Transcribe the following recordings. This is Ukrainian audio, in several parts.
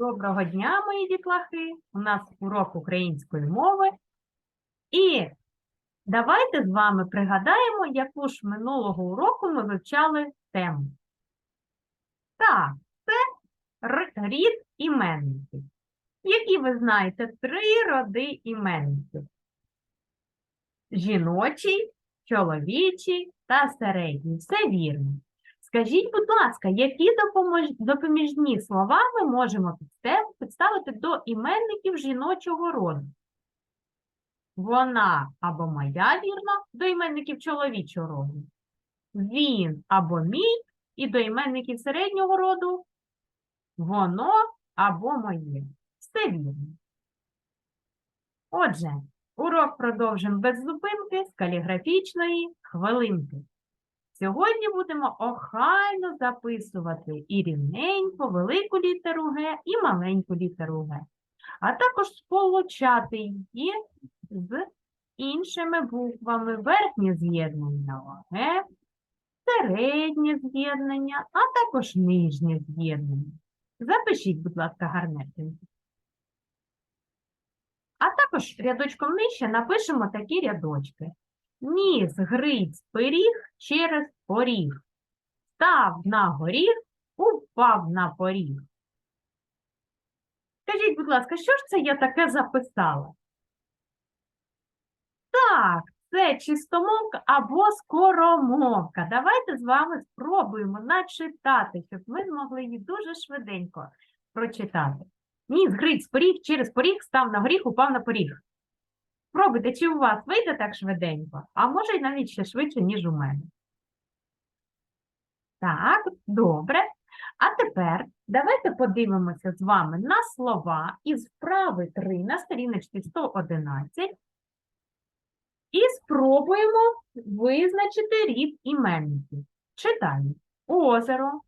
Доброго дня, мої дітлахи! У нас урок української мови. І давайте з вами пригадаємо, яку ж минулого уроку ми вивчали тему. Так, це рід іменників. Які ви знаєте три роди іменників: жіночий, чоловічий та середній. Все вірно. Скажіть, будь ласка, які допоміжні слова ми можемо підставити до іменників жіночого роду? Вона або моя вірно до іменників чоловічого роду. Він або мій і до іменників середнього роду. Воно або моє. Все вірно. Отже, урок продовжимо без зупинки з каліграфічної хвилинки. Сьогодні будемо охайно записувати і рівненько велику літеру Г, і маленьку літеру Г, а також сполучати її з іншими буквами верхнє з'єднання Г, середнє з'єднання, а також нижнє з'єднання. Запишіть, будь ласка, гарнесенько. А також рядочком нижче напишемо такі рядочки. Ніс, гриць, пиріг через поріг. Став на горіх, упав на поріг. Скажіть, будь ласка, що ж це я таке записала? Так, це чистомовка або скоромовка. Давайте з вами спробуємо начитати, щоб ми змогли її дуже швиденько прочитати. Ніс, гриць, поріг, через поріг, став на горіх, упав на поріг. Спробуйте, чи у вас вийде так швиденько, а може й навіть ще швидше, ніж у мене. Так, добре. А тепер давайте подивимося з вами на слова із вправи 3 на сторіночці 111 і спробуємо визначити рід іменників. Читаємо. Озеро,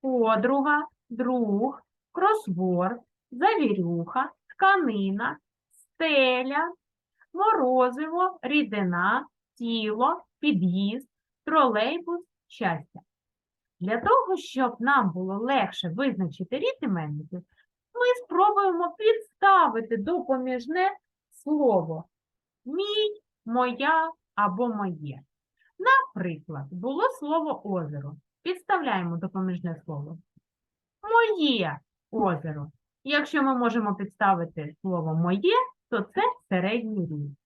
подруга, друг, кросворд, завірюха, тканина, стеля, морозиво, рідина, тіло, під'їзд, тролейбус, щастя. Для того, щоб нам було легше визначити рід іменників, ми спробуємо підставити допоміжне слово мій, моя або моє. Наприклад, було слово озеро. Підставляємо допоміжне слово. Моє озеро. Якщо ми можемо підставити слово моє, то це середній рід.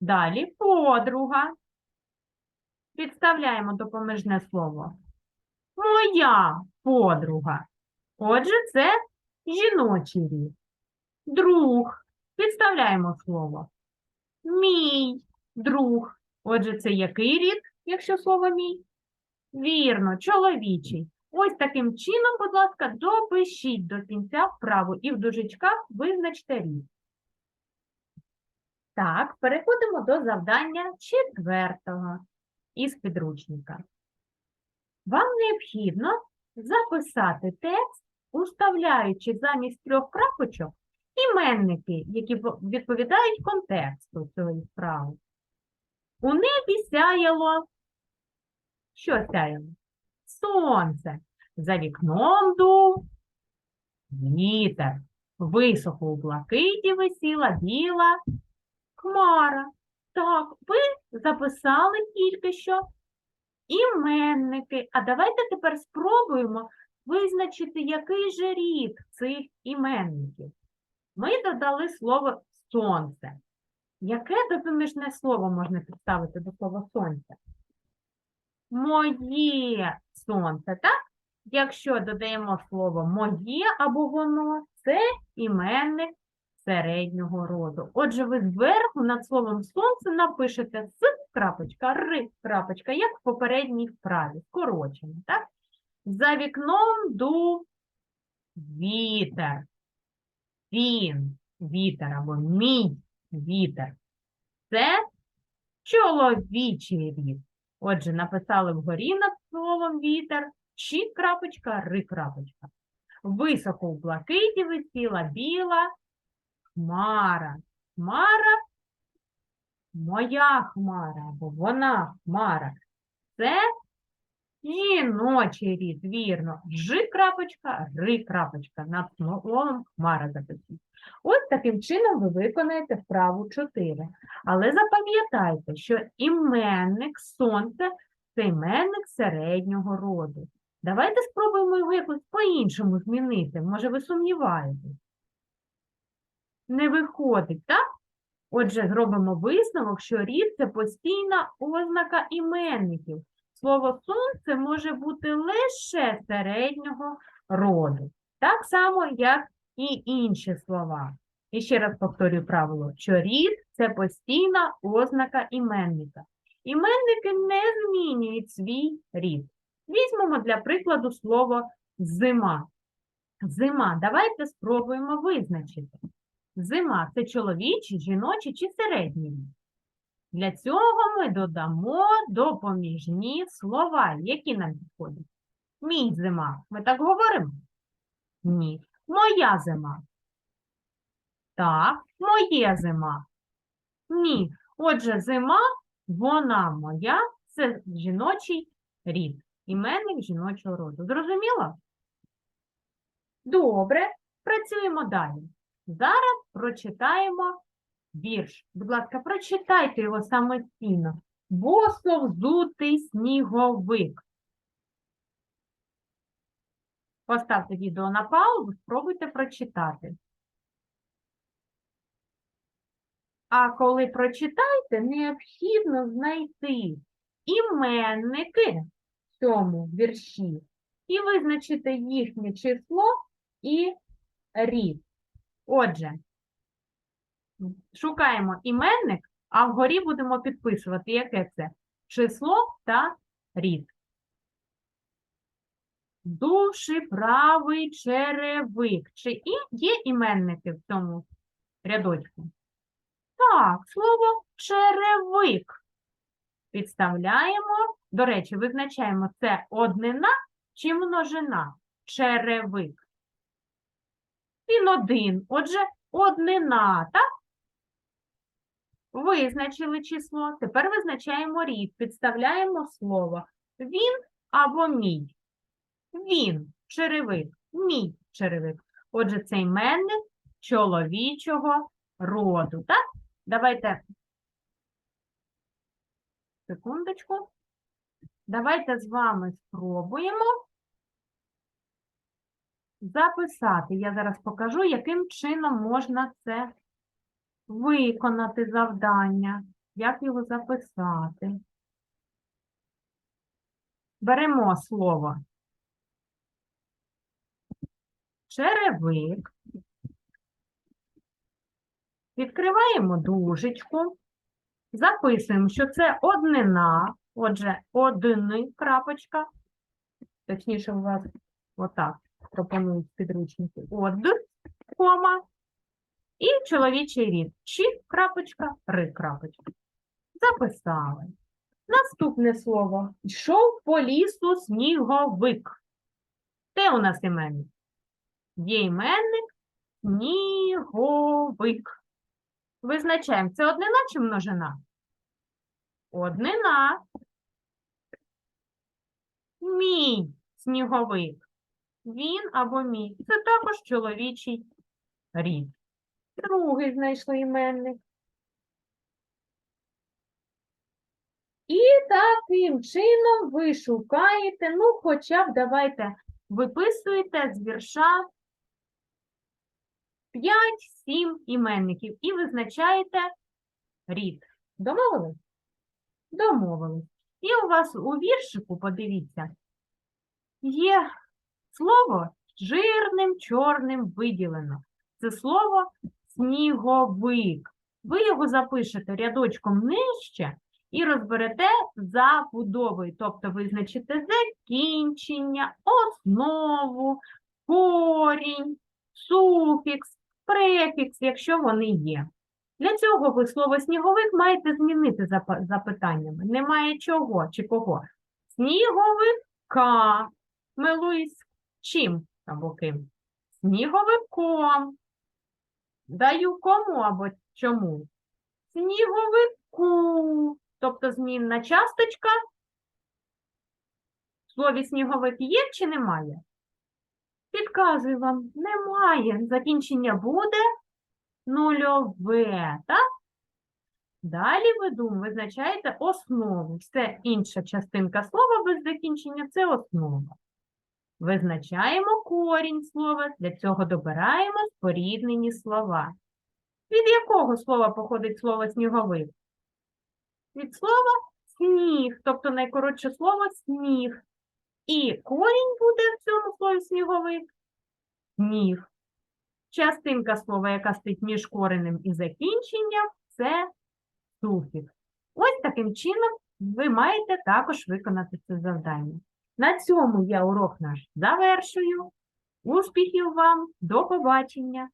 Далі подруга. Підставляємо допоміжне слово. Моя подруга. Отже, це жіночий рід. Друг. Підставляємо слово. Мій друг. Отже, це який рід, якщо слово мій? Вірно, чоловічий. Ось таким чином, будь ласка, допишіть до кінця вправу і в дужечках визначте рід. Так, переходимо до завдання четвертого із підручника. Вам необхідно записати текст, уставляючи замість трьох крапочок іменники, які відповідають контексту цієї справи. У небі сяяло. Що сяяло? Сонце. За вікном дув вітер. Високо у блакиті висіла біла хмара. Так, ви записали тільки що іменники. А давайте тепер спробуємо визначити, який же рід цих іменників. Ми додали слово сонце. Яке допоміжне слово можна підставити до слова сонця? Моє сонце, так? Якщо додаємо слово моє або воно, це іменник середнього роду. Отже, ви зверху над словом сонце напишете с крапочка, ри крапочка, як в попередній вправі, скорочено, так? За вікном дув вітер. Він вітер або мій вітер. Це чоловічий рід. Отже, написали вгорі над словом вітер, чи крапочка, ри крапочка. Високо в блакиті висіла біла хмара. Хмара, моя хмара, або вона хмара. Це Жіночий рід, вірно. Ж крапочка, ри крапочка. Над словом хмара записують. Ось таким чином ви виконаєте вправу 4. Але запам'ятайте, що іменник сонце це іменник середнього роду. Давайте спробуємо його якось по-іншому змінити. Може, ви сумніваєтесь? Не виходить, так? Отже, зробимо висновок, що рід це постійна ознака іменників. Слово сонце може бути лише середнього роду, так само, як і інші слова. І ще раз повторюю правило, що рід це постійна ознака іменника. Іменники не змінюють свій рід. Візьмемо для прикладу слово зима. Зима. Давайте спробуємо визначити. Зима це чоловічий, жіночий чи середній рід. Для цього ми додамо допоміжні слова, які нам підходять. Мій зима. Ми так говоримо? Ні. Моя зима. Так, моє зима. Ні. Отже, зима, вона моя, це жіночий рід. Іменник жіночого роду. Зрозуміло? Добре, працюємо далі. Зараз прочитаємо вірш. Будь ласка, прочитайте його самостійно. Босо взутий сніговик. Поставте відео на паузу, спробуйте прочитати. А коли прочитаєте, необхідно знайти іменники в цьому вірші і визначити їхнє число і рід. Отже, шукаємо іменник, а вгорі будемо підписувати, яке це число та рід. Душі правий черевик. Чи і є іменники в цьому рядочку? Так, слово черевик. Підставляємо. До речі, визначаємо, це однина чи множина. Черевик. Він один. Отже, однина, так? Визначили число. Тепер визначаємо рід. Підставляємо слово. Він або мій. Він черевик, мій черевик. Отже, це іменник чоловічого роду. Так? Давайте. Секундочку. Давайте з вами спробуємо записати. Я зараз покажу, яким чином можна це виконати завдання. Як його записати? Беремо слово черевик. Відкриваємо дужечку, записуємо, що це однина, отже, одни крапочка, точніше, у вас отак пропонують підручники. Од, кома, і чоловічий рід. Чи крапочка, ри крапочка. Записали. Наступне слово. Йшов по лісу сніговик. Де у нас іменник? Є іменник сніговик. Визначаємо, це однина чи множина? Однина. Мій сніговик. Він або мій. Це також чоловічий рід. Другий знайшли іменник. І таким чином ви шукаєте, ну, хоча б давайте виписуєте з вірша 5-7 іменників і визначаєте рід. Домовились? Домовились. І у вас у віршику, подивіться, є слово жирним чорним виділено. Це слово сніговик. Ви його запишете рядочком нижче і розберете за будовою, тобто визначите закінчення, основу, корінь, суфікс, префікс, якщо вони є. Для цього ви слово сніговик маєте змінити запа- запитаннями. Немає чого чи кого. Сніговика. Милуюсь чим або ким? Сніговиком. Даю кому або чому? Сніговику. Тобто змінна часточка В слові сніговик є чи немає? Підказую вам, немає. Закінчення буде нульове, так? Далі ви дум, визначаєте основу. Це інша частинка слова без закінчення, це основа. Визначаємо корінь слова, для цього добираємо споріднені слова. Від якого слова походить слово сніговик? Від слова сніг, тобто найкоротше слово сніг. І корінь буде в цьому слові сніговик сніг. Частинка слова, яка стоїть між коренем і закінченням, це суфікс. Ось таким чином ви маєте також виконати це завдання. На цьому я урок наш завершую. Успіхів вам, до побачення!